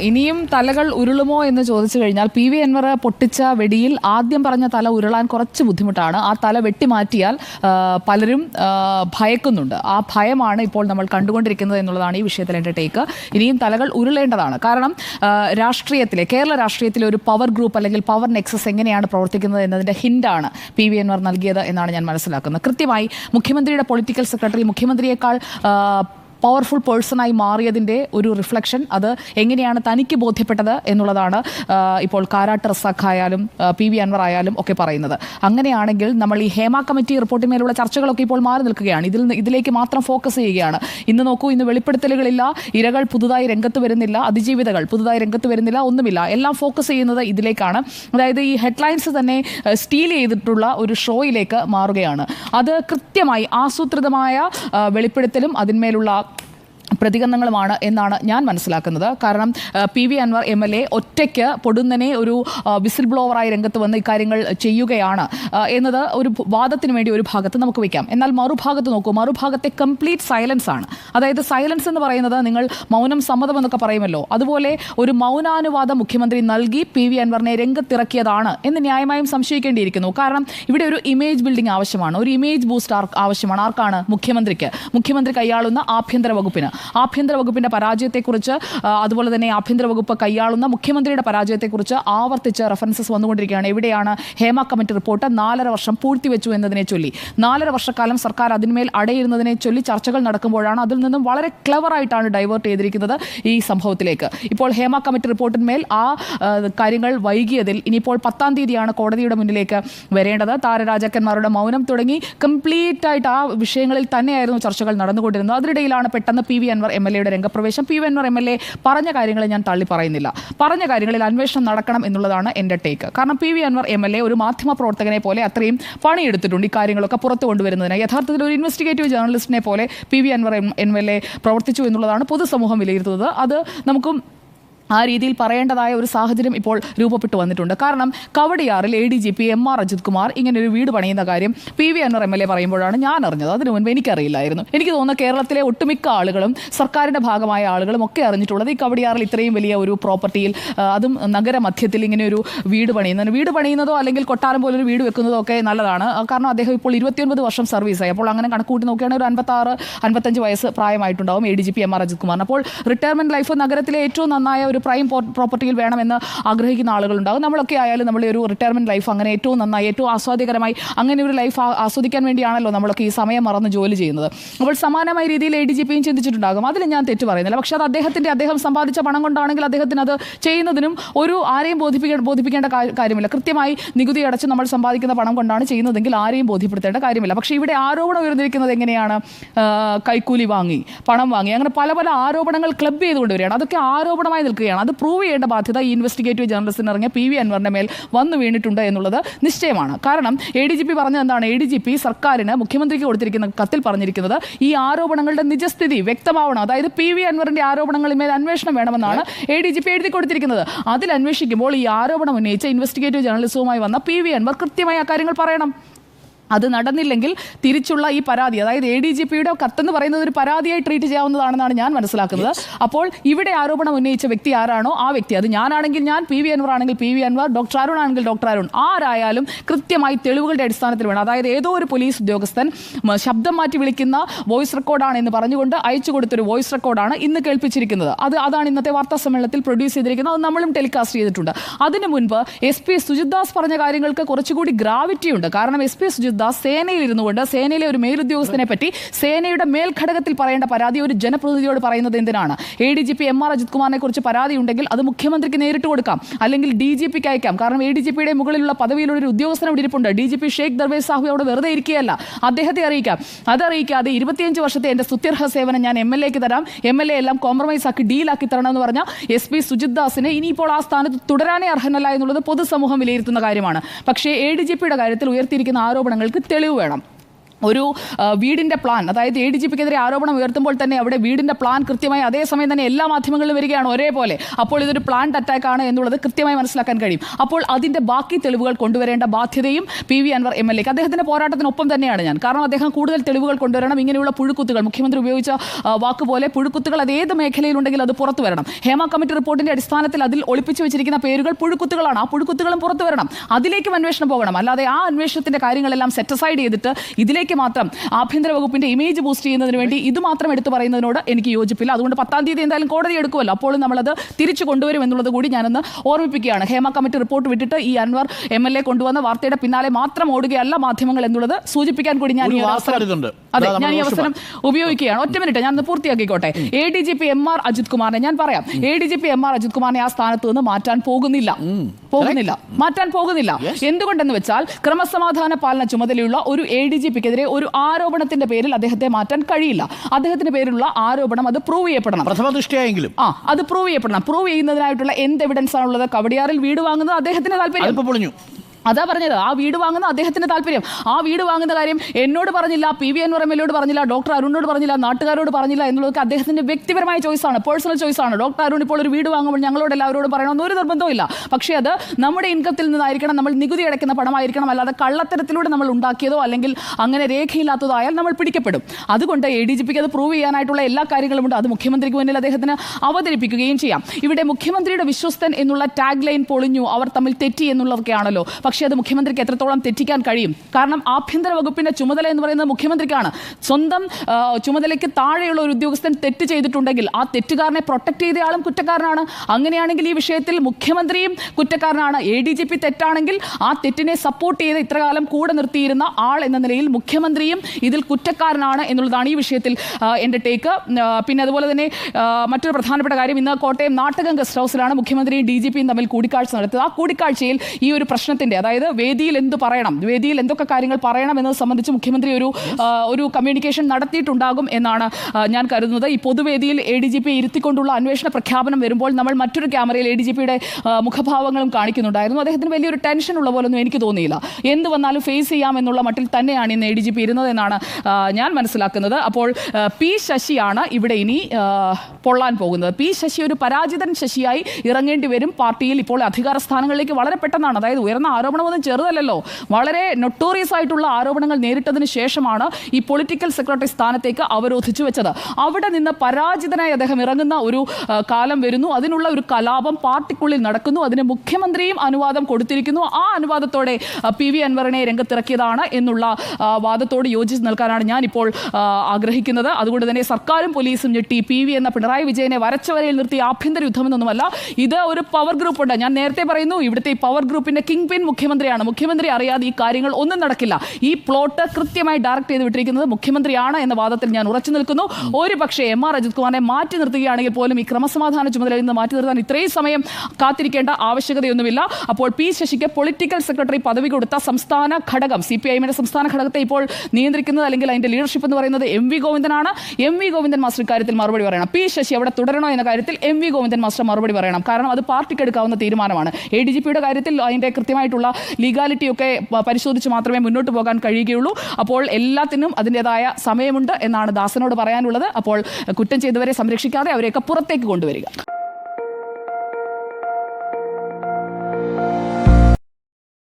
ഇനിയും തലകൾ ഉരുളുമോ എന്ന് ചോദിച്ചു കഴിഞ്ഞാൽ പി വി അൻവർ പൊട്ടിച്ച വെടിയിൽ ആദ്യം പറഞ്ഞ തല ഉരുളാൻ കുറച്ച് ബുദ്ധിമുട്ടാണ്. ആ തല വെട്ടിമാറ്റിയാൽ പലരും ഭയക്കുന്നുണ്ട്. ആ ഭയമാണ് ഇപ്പോൾ നമ്മൾ കണ്ടുകൊണ്ടിരിക്കുന്നത് എന്നുള്ളതാണ് ഈ വിഷയത്തിൽ എന്റെ ടേക്ക്. ഇനിയും തലകൾ ഉരുളേണ്ടതാണ്. കാരണം രാഷ്ട്രീയത്തിലെ കേരള രാഷ്ട്രീയത്തിലെ ഒരു പവർ ഗ്രൂപ്പ് അല്ലെങ്കിൽ പവർ നെക്സസ് എങ്ങനെയാണ് പ്രവർത്തിക്കുന്നത് എന്നതിന്റെ ഹിന്റാണ് പി വി എൻവർ നൽകിയത് എന്നാണ് ഞാൻ മനസ്സിലാക്കുന്നത്. കൃത്യമായി മുഖ്യമന്ത്രിയുടെ പൊളിറ്റിക്കൽ സെക്രട്ടറി മുഖ്യമന്ത്രിയേക്കാൾ പവർഫുൾ പേഴ്സണായി മാറിയതിന്റെ ഒരു റിഫ്ലക്ഷൻ അത് എങ്ങനെയാണ് തനിക്ക് ബോധ്യപ്പെട്ടത് എന്നുള്ളതാണ് ഇപ്പോൾ കാരാട്ട് റസാഖ് ആയാലും പി വി അൻവർ ആയാലും ഒക്കെ പറയുന്നത്. അങ്ങനെയാണെങ്കിൽ നമ്മൾ ഈ ഹേമ കമ്മിറ്റി റിപ്പോർട്ടിന്മേലുള്ള ചർച്ചകളൊക്കെ ഇപ്പോൾ മാറി നിൽക്കുകയാണ്. ഇതിൽ ഇതിലേക്ക് മാത്രം ഫോക്കസ് ചെയ്യുകയാണ്. ഇന്ന് നോക്കൂ ഇന്ന് വെളിപ്പെടുത്തലുകളില്ല. ഇരകൾ പുതുതായി രംഗത്ത് വരുന്നില്ല. അതിജീവിതകൾ പുതുതായി രംഗത്ത് വരുന്നില്ല. ഒന്നുമില്ല. എല്ലാം ഫോക്കസ് ചെയ്യുന്നത് ഇതിലേക്കാണ്. അതായത് ഈ ഹെഡ്ലൈൻസ് തന്നെ സ്റ്റീൽ ചെയ്തിട്ടുള്ള ഒരു ഷോയിലേക്ക് മാറുകയാണ്. അത് കൃത്യമായി ആസൂത്രിതമായ വെളിപ്പെടുത്തലും അതിന്മേലുള്ള പ്രതികരണങ്ങളുമാണ് എന്നാണ് ഞാൻ മനസ്സിലാക്കുന്നത്. കാരണം P V Anvar M L A ഒറ്റയ്ക്ക് പൊടുന്നനെ ഒരു വിസിൽ ബ്ലോവറായി രംഗത്ത് വന്ന് ഇക്കാര്യങ്ങൾ ചെയ്യുകയാണ്. എന്നത് ഒരു വാദത്തിന് വേണ്ടി ഒരു ഭാഗത്ത് നമുക്ക് വയ്ക്കാം എന്നാൽ മറുഭാഗത്ത് നോക്കൂ. മറുഭാഗത്തെ കംപ്ലീറ്റ് സൈലൻസ് ആണ്. അതായത് സൈലൻസ് എന്ന് പറയുന്നത് നിങ്ങൾ മൗനം സമ്മതം എന്നൊക്കെ പറയുമല്ലോ. അതുപോലെ ഒരു മൗനാനുവാദം മുഖ്യമന്ത്രി നൽകി പി വി അൻവറിനെ രംഗത്തിറക്കിയതാണ് എന്ന് ന്യായമായും സംശയിക്കേണ്ടിയിരിക്കുന്നു. കാരണം ഇവിടെ ഒരു ഇമേജ് ബിൽഡിംഗ് ആവശ്യമാണ്. ഒരു ഇമേജ് ബൂസ്റ്റ് ആവശ്യമാണ്. ആർക്കാണ്? മുഖ്യമന്ത്രിക്ക്. മുഖ്യമന്ത്രി കൈയാളുന്ന ആഭ്യന്തര വകുപ്പിന്. ആഭ്യന്തര വകുപ്പിന്റെ പരാജയത്തെക്കുറിച്ച് അതുപോലെ തന്നെ ആഭ്യന്തര വകുപ്പ് കൈയാളുന്ന മുഖ്യമന്ത്രിയുടെ പരാജയത്തെക്കുറിച്ച് ആവർത്തിച്ച് റെഫറൻസസ് വന്നുകൊണ്ടിരിക്കുകയാണ്. എവിടെയാണ് ഹേമ കമ്മിറ്റി റിപ്പോർട്ട്? നാലര വർഷം പൂഴ്ത്തിവെച്ചു എന്നതിനെ ചൊല്ലി. നാലര വർഷക്കാലം സർക്കാർ അതിന്മേൽ അടയിരുന്നതിനെ ചൊല്ലി ചർച്ചകൾ നടക്കുമ്പോഴാണ് അതിൽ നിന്നും വളരെ ക്ലവർ ആയിട്ടാണ് ഡൈവേർട്ട് ചെയ്തിരിക്കുന്നത് ഈ സംഭവത്തിലേക്ക്. ഇപ്പോൾ ഹേമ കമ്മിറ്റി റിപ്പോർട്ടിന്മേൽ ആ, കാര്യങ്ങൾ വൈകിയതിൽ ഇനിയിപ്പോൾ പത്താം തീയതിയാണ് കോടതിയുടെ മുന്നിലേക്ക് വരേണ്ടത്. താരരാജാക്കന്മാരുടെ മൗനം തുടങ്ങി. കംപ്ലീറ്റ് ആയിട്ട് ആ വിഷയങ്ങളിൽ തന്നെയായിരുന്നു ചർച്ചകൾ നടന്നുകൊണ്ടിരുന്നത്. അതിനിടയിലാണ് പെട്ടെന്ന് P V Anvar M L എയുടെ രംഗപ്രവേശം. P V Anvar M L A പറഞ്ഞ കാര്യങ്ങൾ ഞാൻ തള്ളി പറയുന്നില്ല. പറഞ്ഞ കാര്യങ്ങളിൽ അന്വേഷണം നടക്കണം എന്നുള്ളതാണ് എന്റെ ടേക്ക്. കാരണം P V Anvar M L A ഒരു മാധ്യമ പ്രവർത്തകനെ പോലെ അത്രയും പണിയെടുത്തിട്ടുണ്ട് ഈ കാര്യങ്ങളൊക്കെ പുറത്തു കൊണ്ടുവരുന്നതിന്. യഥാർത്ഥത്തിൽ ഒരു ഇൻവെസ്റ്റിഗേറ്റീവ് ജേർണലിസ്റ്റിനെ പോലെ P V Anvar M L A പ്രവർത്തിച്ചു എന്നുള്ളതാണ് പൊതുസമൂഹം വിലയിരുത്തുന്നത്. അത് നമുക്കും ആ രീതിയിൽ പറയേണ്ടതായ ഒരു സാഹചര്യം ഇപ്പോൾ രൂപപ്പെട്ടു വന്നിട്ടുണ്ട്. കാരണം കവടിയാറിൽ A D G P M R Ajith Kumar ഇങ്ങനെ ഒരു വീട് പണിയുന്ന കാര്യം P V Anvar M L A പറയുമ്പോഴാണ് ഞാൻ അറിഞ്ഞത് അതിനു മുൻപ് എനിക്കറിയില്ലായിരുന്നു. എനിക്ക് തോന്നുന്നു കേരളത്തിലെ ഒട്ടുമിക്ക ആളുകളും സർക്കാരിന്റെ ഭാഗമായ ആളുകളും ഒക്കെ അറിഞ്ഞിട്ടുള്ളത് ഈ കവടിയാറിൽ ഇത്രയും വലിയ ഒരു പ്രോപ്പർട്ടിയിൽ അതും നഗരമധ്യത്തിൽ ഇങ്ങനെ ഒരു വീട് പണിയുന്നതിന് വീട് പണിയുന്നതോ അല്ലെങ്കിൽ കൊട്ടാരം പോലൊരു വീട് വെക്കുന്നതോ ഒക്കെ നല്ലതാണ്. കാരണം അദ്ദേഹം ഇപ്പോൾ ഇരുപത്തിയൊൻപത് വർഷം സർവീസായി അപ്പോൾ അങ്ങനെ കണക്കൂട്ടി നോക്കുകയാണെങ്കിൽ ഒരു അൻപത്താറ് അൻപത്തഞ്ച് വയസ്സ് പ്രായമായിട്ടുണ്ടാവും A D G P M R Ajith കുമാറിന്. അപ്പോൾ റിട്ടയർമെന്റ് ലൈഫ് നഗരത്തിലെ ഏറ്റവും നന്നായ ഒരു പ്രൈം പ്രോപ്പർട്ടിയിൽ വേണമെന്ന് ആഗ്രഹിക്കുന്ന ആളുകളുണ്ടാകും. നമ്മളൊക്കെ ആയാലും നമ്മൾ ഒരു റിട്ടയർമെന്റ് ലൈഫ് അങ്ങനെ ഏറ്റവും നന്നായി ഏറ്റവും ആസ്വാദ്യകരമായി അങ്ങനെ ഒരു ലൈഫ് ആസ്വദിക്കാൻ വേണ്ടിയാണല്ലോ നമ്മളൊക്കെ ഈ സമയം മറന്ന് ജോലി ചെയ്യുന്നത്. അപ്പോൾ സമാനമായ രീതിയിൽ എ ഡി ജി പിയും ചിന്തിച്ചിട്ടുണ്ടാകും. അതിൽ ഞാൻ തെറ്റ് പറയുന്നില്ല. പക്ഷേ അത് അദ്ദേഹത്തിന്റെ അദ്ദേഹം സമ്പാദിച്ച പണം കൊണ്ടാണെങ്കിൽ അദ്ദേഹത്തിന് അത് ചെയ്യുന്നതിനും ഒരു ആരെയും ബോധിപ്പിക്കേണ്ട ബോധിപ്പിക്കേണ്ട കാര്യമില്ല. കൃത്യമായി നികുതി അടച്ച് നമ്മൾ സമ്പാദിക്കുന്ന പണം കൊണ്ടാണ് ചെയ്യുന്നതെങ്കിൽ ആരെയും ബോധ്യപ്പെടുത്തേണ്ട കാര്യമില്ല. പക്ഷേ ഇവിടെ ആരോപണം ഉയർന്നിരിക്കുന്നത് എങ്ങനെയാണ്? കൈക്കൂലി വാങ്ങി പണം വാങ്ങി. അങ്ങനെ പല പല ആരോപണങ്ങൾ ക്ലബ് ചെയ്തുകൊണ്ട് വരികയാണ്. അതൊക്കെ ആരോപണമായി നിൽക്കുകയാണ്. അത് പ്രൂവ് ചെയ്യേണ്ട ബാധ്യത ഈ ഇൻവെസ്റ്റിഗേറ്റീവ് ജേർണലിസ്റ്റിന് ഇറങ്ങിയ പി വി അൻവറിന്റെ മേൽ വന്നു വീണിട്ടുണ്ട് എന്നുള്ളത് നിശ്ചയമാണ്. കാരണം എ ഡി ജി പി പറഞ്ഞത് എന്താണ്? എ ഡി ജി പി സർക്കാരിന് മുഖ്യമന്ത്രിക്ക് കൊടുത്തിരിക്കുന്ന കത്തിൽ പറഞ്ഞിരിക്കുന്നത് ഈ ആരോപണങ്ങളുടെ നിജസ്ഥിതി വ്യക്തമാവണം. അതായത് പി വി അൻവറിന്റെ ആരോപണങ്ങളിൽ മേൽ അന്വേഷണം വേണമെന്നാണ് എ ഡി ജി പി എഴുതി കൊടുത്തിരിക്കുന്നത്. അതിൽ അന്വേഷിക്കുമ്പോൾ ഈ ആരോപണം ഉന്നയിച്ച ഇൻവെസ്റ്റിഗേറ്റീവ് ജേർണലിസ്റ്റുമായി വന്ന പി വി അൻവർ കൃത്യമായി ആ കാര്യങ്ങൾ പറയണം. അത് നടന്നില്ലെങ്കിൽ തിരിച്ചുള്ള ഈ പരാതി അതായത് എ ഡി ജി പിയുടെ കത്തെന്ന് പറയുന്നത് ഒരു പരാതിയായി ട്രീറ്റ് ചെയ്യാവുന്നതാണെന്നാണ് ഞാൻ മനസ്സിലാക്കുന്നത്. അപ്പോൾ ഇവിടെ ആരോപണം ഉന്നയിച്ച വ്യക്തി ആരാണോ ആ വ്യക്തി. അത് ഞാനാണെങ്കിൽ ഞാൻ പി വി അൻവർ ആണെങ്കിൽ P V Anvar doctor Arun ആണെങ്കിൽ ഡോക്ടർ അരുൺ. ആരായാലും കൃത്യമായി തെളിവുകളുടെ അടിസ്ഥാനത്തിൽ വേണം. അതായത് ഏതോ ഒരു പോലീസ് ഉദ്യോഗസ്ഥൻ ശബ്ദം മാറ്റി വിളിക്കുന്ന വോയിസ് റെക്കോർഡാണ് എന്ന് പറഞ്ഞുകൊണ്ട് അയച്ചു കൊടുത്തൊരു വോയിസ് റെക്കോർഡാണ് ഇന്ന് കേൾപ്പിച്ചിരിക്കുന്നത്. അത് അതാണ് ഇന്നത്തെ വാർത്താ സമ്മേളനത്തിൽ പ്രൊഡ്യൂസ് ചെയ്തിരിക്കുന്നത്. അത് നമ്മളും ടെലികാസ്റ്റ് ചെയ്തിട്ടുണ്ട്. അതിനു മുൻപ് എസ് പി സുജിത് ദാസ് പറഞ്ഞ കാര്യങ്ങൾക്ക് കുറച്ചുകൂടി ഗ്രാവിറ്റി ഉണ്ട്. കാരണം എസ് പി സുജിത് ദാസ് സേനയിൽ ഇരുന്നുകൊണ്ട് സേനയിലെ ഒരു മേലുദ്യോഗസ്ഥനെ പറ്റി സേനയുടെ മേൽഘടകത്തിൽ പറയേണ്ട പരാതി ഒരു ജനപ്രതിനിധിയോട് പറയുന്നത് എന്തിനാണ്? A D G P M R Ajith കുമാറിനെ കുറിച്ച് പരാതി ഉണ്ടെങ്കിൽ അത് മുഖ്യമന്ത്രിക്ക് നേരിട്ട് കൊടുക്കാം. അല്ലെങ്കിൽ ഡി ജി പിക്ക് അയക്കാം. കാരണം എ ഡി ജി പിയുടെ മുകളിലുള്ള പദവിയിലുള്ള ഒരു ഉദ്യോഗസ്ഥനെ അവിടെ ഇരിപ്പുണ്ട്. D G P Sheikh Darvesh Sahu അവിടെ വെറുതെ ഇരിക്കുകയല്ല. അദ്ദേഹത്തെ അറിയിക്കാം. അതറിയിക്കാതെ ഇരുപത്തിയഞ്ച് വർഷത്തെ എന്റെ സുത്യർഹ സേവനം ഞാൻ എം എൽ എക്ക് തരാം. എം എൽ എ എല്ലാം കോംപ്രമൈസ് ആക്കി ഡീലാക്കി തരണം എന്ന് പറഞ്ഞ എസ് പി സുജിത് ദാസിന് ഇനിയിപ്പോൾ ആ സ്ഥാനത്ത് തുടരാനേ അർഹനല്ല എന്നുള്ളത് പൊതുസമൂഹം വിലയിരുത്തുന്ന കാര്യമാണ്. പക്ഷേ എ ഡി ജി പിയുടെ കാര്യത്തിൽ ഉയർത്തിയിരിക്കുന്ന ആരോപണങ്ങൾക്ക് തെളിവ് വേണം. ഒരു വീടിന്റെ പ്ലാൻ അതായത് എ ഡി ജി പിക്കെതിരെ ആരോപണം ഉയർത്തുമ്പോൾ തന്നെ അവിടെ വീടിന്റെ പ്ലാൻ കൃത്യമായി അതേസമയം തന്നെ എല്ലാ മാധ്യമങ്ങളിലും വരികയാണ് ഒരേപോലെ. അപ്പോൾ ഇതൊരു പ്ലാൻഡ് അറ്റാക്ക് ആണ് എന്നുള്ളത് കൃത്യമായി മനസ്സിലാക്കാൻ കഴിയും. അപ്പോൾ അതിന്റെ ബാക്കി തെളിവുകൾ കൊണ്ടുവരേണ്ട ബാധ്യതയും P V Anvar M L എക്ക്. അദ്ദേഹത്തിന്റെ പോരാട്ടത്തിനൊപ്പം തന്നെയാണ് ഞാൻ. കാരണം അദ്ദേഹം കൂടുതൽ തെളിവുകൾ കൊണ്ടുവരണം. ഇങ്ങനെയുള്ള പുഴുക്കുത്തുകൾ. മുഖ്യമന്ത്രി ഉപയോഗിച്ച വാക്കുപോലെ വാക്ക് പോലെ പുഴുക്കുത്തുകൾ അത് ഏത് മേഖലയിലുണ്ടെങ്കിൽ അത് പുറത്തു വരണം. ഹേമ കമ്മിറ്റി റിപ്പോർട്ടിന്റെ അടിസ്ഥാനത്തിൽ അതിൽ ഒളിപ്പിച്ചു വെച്ചിരിക്കുന്ന പേരുകൾ പുഴുക്കുത്തുകളാണ്. ആ പുഴുക്കുത്തുകളും പുറത്തു വരണം. അതിലേക്കും അന്വേഷണം പോകണം. അല്ലാതെ ആ അന്വേഷണത്തിന്റെ കാര്യങ്ങളെല്ലാം സെറ്റസൈഡ് ചെയ്തിട്ട് ഇതിലേക്ക് മാത്രം ആഭ്യന്തര വകുപ്പിന്റെ ഇമേജ് ബൂസ്റ്റ് ചെയ്യുന്നതിന് വേണ്ടി ഇത് മാത്രം എടുത്തു പറയുന്നതിനോട് എനിക്ക് യോജിപ്പില്ല. അതുകൊണ്ട് പത്താം തീയതി എന്തായാലും കോടതി എടുക്കുമല്ലോ. അപ്പോൾ നമ്മളത് തിരിച്ചു കൊണ്ടുവരും എന്നുള്ളത് കൂടി ഞാനൊന്ന് ഓർമ്മിപ്പിക്കുകയാണ്. ഹേമ കമ്മിറ്റി റിപ്പോർട്ട് വിട്ടിട്ട് ഈ അൻവർ എം എൽ എ കൊണ്ടുവന്ന വാർത്തയുടെ പിന്നാലെ മാത്രം ഓടുകയല്ല മാധ്യമങ്ങൾ എന്നുള്ളത് സൂചിപ്പിക്കാൻ കൂടി ഞാൻ അതെ ഞാൻ ഈ അവസരം ഉപയോഗിക്കുകയാണ്. ഒറ്റ മിനിറ്റ് ഞാൻ പൂർത്തിയാക്കിക്കോട്ടെ. A D G P M R Ajith കുമാറിനെ ഞാൻ പറയാം. A D G P M R Ajith കുമാറിനെ ആ സ്ഥാനത്ത് നിന്ന് മാറ്റാൻ പോകുന്നില്ല. പോകുന്നില്ല. മാറ്റാൻ പോകുന്നില്ല. എന്തുകൊണ്ടെന്ന് വെച്ചാൽ ക്രമസമാധാന പാലന ചുമതലയുള്ള ഒരു എ ഡി ജി പിക്കെതിരെ ഒരു ആരോപണത്തിന്റെ പേരിൽ അദ്ദേഹത്തെ മാറ്റാൻ കഴിയില്ല. അദ്ദേഹത്തിന്റെ പേരിലുള്ള ആരോപണം അത് പ്രൂവ് ചെയ്യപ്പെടണം. പ്രഥമ ദൃഷ്ടിയായെങ്കിലും. ആ അത് പ്രൂവ് ചെയ്യപ്പെടണം. പ്രൂവ് ചെയ്യുന്നതിനായിട്ടുള്ള എന്ത് എവിഡൻസ് ആണുള്ളത്? കവടിയാറിൽ വീട് വാങ്ങുന്നത് അദ്ദേഹത്തിന്റെ താല്പര്യം. അതാ പറഞ്ഞത് ആ വീട് വാങ്ങുന്ന അദ്ദേഹത്തിന്റെ താല്പര്യം. ആ വീട് വാങ്ങുന്ന കാര്യം എന്നോട് പറഞ്ഞില്ല പി വി എൻ വർമ്മയിലോട് പറഞ്ഞില്ല ഡോക്ടർ അരുണിനോട് പറഞ്ഞില്ല നാട്ടുകാരോട് പറഞ്ഞില്ല എന്നുള്ളതൊക്കെ അദ്ദേഹത്തിന്റെ വ്യക്തിപരമായ ചോയ്സാണ് പേഴ്സണൽ ചോയ്സാണ് ഡോക്ടർ അരുൺ ഇപ്പോൾ ഒരു വീട് വാങ്ങുമ്പോൾ ഞങ്ങളോട് എല്ലാവരോടും പറയണമെന്ന് ഒരു നിർബന്ധവും പക്ഷേ അത് നമ്മുടെ ഇൻകത്തിൽ നിന്നായിരിക്കണം നമ്മൾ നികുതി അടയ്ക്കുന്ന പണമായിരിക്കണം അല്ലാതെ കള്ളത്തരത്തിലൂടെ നമ്മൾ ഉണ്ടാക്കിയതോ അല്ലെങ്കിൽ അങ്ങനെ രേഖയില്ലാത്തതായാൽ നമ്മൾ പിടിക്കപ്പെടും. അതുകൊണ്ട് എ ഡി ജി പിക്ക് അത് പ്രൂവ് ചെയ്യാനായിട്ടുള്ള എല്ലാ കാര്യങ്ങളും ഉണ്ട്. അത് മുഖ്യമന്ത്രിക്ക് മുന്നിൽ അദ്ദേഹത്തിന് അവതരിപ്പിക്കുകയും ചെയ്യാം. ഇവിടെ മുഖ്യമന്ത്രിയുടെ വിശ്വസ്തൻ എന്നുള്ള ടാഗ് ലൈൻ പൊളിഞ്ഞു അവർ തമ്മിൽ തെറ്റി എന്നുള്ളതൊക്കെയാണല്ലോ. പക്ഷേ അത് മുഖ്യമന്ത്രിക്ക് എത്രത്തോളം തെറ്റിക്കാൻ കഴിയും? കാരണം ആഭ്യന്തര വകുപ്പിന്റെ ചുമതല എന്ന് പറയുന്നത് മുഖ്യമന്ത്രിക്കാണ്. സ്വന്തം ചുമതലയ്ക്ക് താഴെയുള്ള ഒരു ഉദ്യോഗസ്ഥൻ തെറ്റ് ചെയ്തിട്ടുണ്ടെങ്കിൽ ആ തെറ്റുകാരനെ പ്രൊട്ടക്ട് ചെയ്തയാളും കുറ്റക്കാരനാണ്. അങ്ങനെയാണെങ്കിൽ ഈ വിഷയത്തിൽ മുഖ്യമന്ത്രിയും കുറ്റക്കാരനാണ്. എ ഡി ജി പി തെറ്റാണെങ്കിൽ ആ തെറ്റിനെ സപ്പോർട്ട് ചെയ്ത് ഇത്രകാലം കൂടെ നിർത്തിയിരുന്ന ആൾ എന്ന നിലയിൽ മുഖ്യമന്ത്രിയും ഇതിൽ കുറ്റക്കാരനാണ് എന്നുള്ളതാണ് ഈ വിഷയത്തിൽ എന്റെ ടേക്ക് പിന്നെ അതുപോലെ തന്നെ മറ്റൊരു പ്രധാനപ്പെട്ട കാര്യം ഇന്ന് കോട്ടയം നാട്ടകം ഗസ്റ്റ് ഹൗസിലാണ് മുഖ്യമന്ത്രിയും ഡി ജി പിയും തമ്മിൽ കൂടിക്കാഴ്ച നടത്തിയത്. ആ കൂടിക്കാഴ്ചയിൽ ഈ ഒരു പ്രശ്നത്തിന്റെ അതായത് വേദിയിൽ എന്ത് പറയണം? വേദിയിൽ എന്തൊക്കെ കാര്യങ്ങൾ പറയണം എന്നത് സംബന്ധിച്ച് മുഖ്യമന്ത്രി ഒരു ഒരു കമ്മ്യൂണിക്കേഷൻ നടത്തിയിട്ടുണ്ടാകും എന്നാണ് ഞാൻ കരുതുന്നത്. ഈ പൊതുവേദിയിൽ എ ഡി ജി പി ഇരുത്തിക്കൊണ്ടുള്ള അന്വേഷണ പ്രഖ്യാപനം വരുമ്പോൾ നമ്മൾ മറ്റൊരു ക്യാമറയിൽ എ ഡി ജി പിയുടെ മുഖഭാവങ്ങളും കാണിക്കുന്നുണ്ടായിരുന്നു. അദ്ദേഹത്തിന് വലിയൊരു ടെൻഷൻ ഉള്ള പോലൊന്നും എനിക്ക് തോന്നിയില്ല. എന്ത് വന്നാലും ഫേസ് ചെയ്യാം എന്നുള്ള മട്ടിൽ തന്നെയാണ് ഇന്ന് എ ഡി ജി പി ഇരുന്നത് എന്നാണ് ഞാൻ മനസ്സിലാക്കുന്നത്. അപ്പോൾ പി ശശിയാണ് ഇവിടെ ഇനി പൊള്ളാൻ പോകുന്നത്. പി ശശി ഒരു പരാജിതൻ ശശിയായി ഇറങ്ങേണ്ടി വരും. പാർട്ടിയിൽ ഇപ്പോൾ അധികാര സ്ഥാനങ്ങളിലേക്ക് വളരെ പെട്ടെന്നാണ്. അതായത് ഉയർന്ന ആരോപണമൊന്നും ചെറുതല്ലല്ലോ. വളരെ നൊട്ടോറിയസ് ആയിട്ടുള്ള ആരോപണങ്ങൾ നേരിട്ടതിന് ശേഷമാണ് ഈ പൊളിറ്റിക്കൽ സെക്രട്ടറി സ്ഥാനത്തേക്ക് അവരോധിച്ചു വെച്ചത്. അവിടെ നിന്ന് പരാജിതനായി അദ്ദേഹം ഇറങ്ങുന്ന ഒരു കാലം വരുന്നു. അതിനുള്ള ഒരു കലാപം പാർട്ടിക്കുള്ളിൽ നടക്കുന്നു. അതിന് മുഖ്യമന്ത്രിയും അനുവാദം കൊടുത്തിരിക്കുന്നു. ആ അനുവാദത്തോടെ പി വി അൻവറിനെ രംഗത്തിറക്കിയതാണ് എന്നുള്ള വാദത്തോട് യോജിച്ച് നിൽക്കാനാണ് ഞാനിപ്പോൾ ആഗ്രഹിക്കുന്നത്. അതുകൊണ്ട് തന്നെ സർക്കാരും പോലീസും ഞെട്ടി. പി വി എന്ന പിണറായി വിജയനെ വരച്ചവരയിൽ നിർത്തി ആഭ്യന്തര യുദ്ധമെന്നൊന്നുമല്ല. ഇത് ഒരു പവർ ഗ്രൂപ്പ് ഉണ്ട്. ഞാൻ നേരത്തെ പറയുന്നു ഇവിടുത്തെ പവർ ഗ്രൂപ്പിന്റെ കിങ് പിൻ മുഖ്യമന്ത്രിയാണ്. മുഖ്യമന്ത്രി അറിയാതെ ഈ കാര്യങ്ങൾ ഒന്നും നടക്കില്ല. ഈ പ്ലോട്ട് കൃത്യമായി ഡയറക്ട് ചെയ്ത് വിട്ടിരിക്കുന്നത് മുഖ്യമന്ത്രിയാണ് എന്ന വാദത്തിൽ ഞാൻ ഉറച്ചു നിൽക്കുന്നു. ഒരു പക്ഷേ എം ആർ അജിത് കുമാറിനെ മാറ്റി നിർത്തുകയാണെങ്കിൽ പോലും ഈ ക്രമസമാധാന ചുമതലയിൽ നിന്ന് മാറ്റി നിർത്താൻ ഇത്രയും സമയം കാത്തിരിക്കേണ്ട ആവശ്യകതയൊന്നുമില്ല. അപ്പോൾ പി ശശിക്ക് പൊളിറ്റിക്കൽ സെക്രട്ടറി പദവി കൊടുത്ത സംസ്ഥാന ഘടകം സി പി ഐഎമ്മിന്റെ സംസ്ഥാന ഘടകത്തെ ഇപ്പോൾ നിയന്ത്രിക്കുന്നത് അല്ലെങ്കിൽ അതിന്റെ ലീഡർഷിപ്പ് എന്ന് പറയുന്നത് എം വി ഗോവിന്ദനാണ്. എം വി ഗോവിന്ദൻ മാസ്റ്റർ ഇക്കാര്യത്തിൽ മറുപടി പറയണം. പി ശശി അവിടെ തുടരണോ എന്ന കാര്യത്തിൽ എം വി ഗോവിന്ദൻ മാസ്റ്റർ മറുപടി പറയണം. കാരണം അത് പാർട്ടിക്ക് എടുക്കാവുന്ന തീരുമാനമാണ്. എ ഡി ജി പിയുടെ കാര്യത്തിൽ അതിന്റെ കൃത്യമായിട്ടുള്ള ലീഗാലിറ്റി ഒക്കെ പരിശോധിച്ച് മാത്രമേ മുന്നോട്ട് പോകാൻ കഴിയുകയുള്ളൂ. അപ്പോൾ എല്ലാത്തിനും അതിന്റെതായ സമയമുണ്ട് എന്നാണ് ദാസനോട് പറയാനുള്ളത്. അപ്പോൾ കുറ്റം ചെയ്തവരെ സംരക്ഷിക്കാതെ അവരെയൊക്കെ പുറത്തേക്ക് കൊണ്ടുവരിക.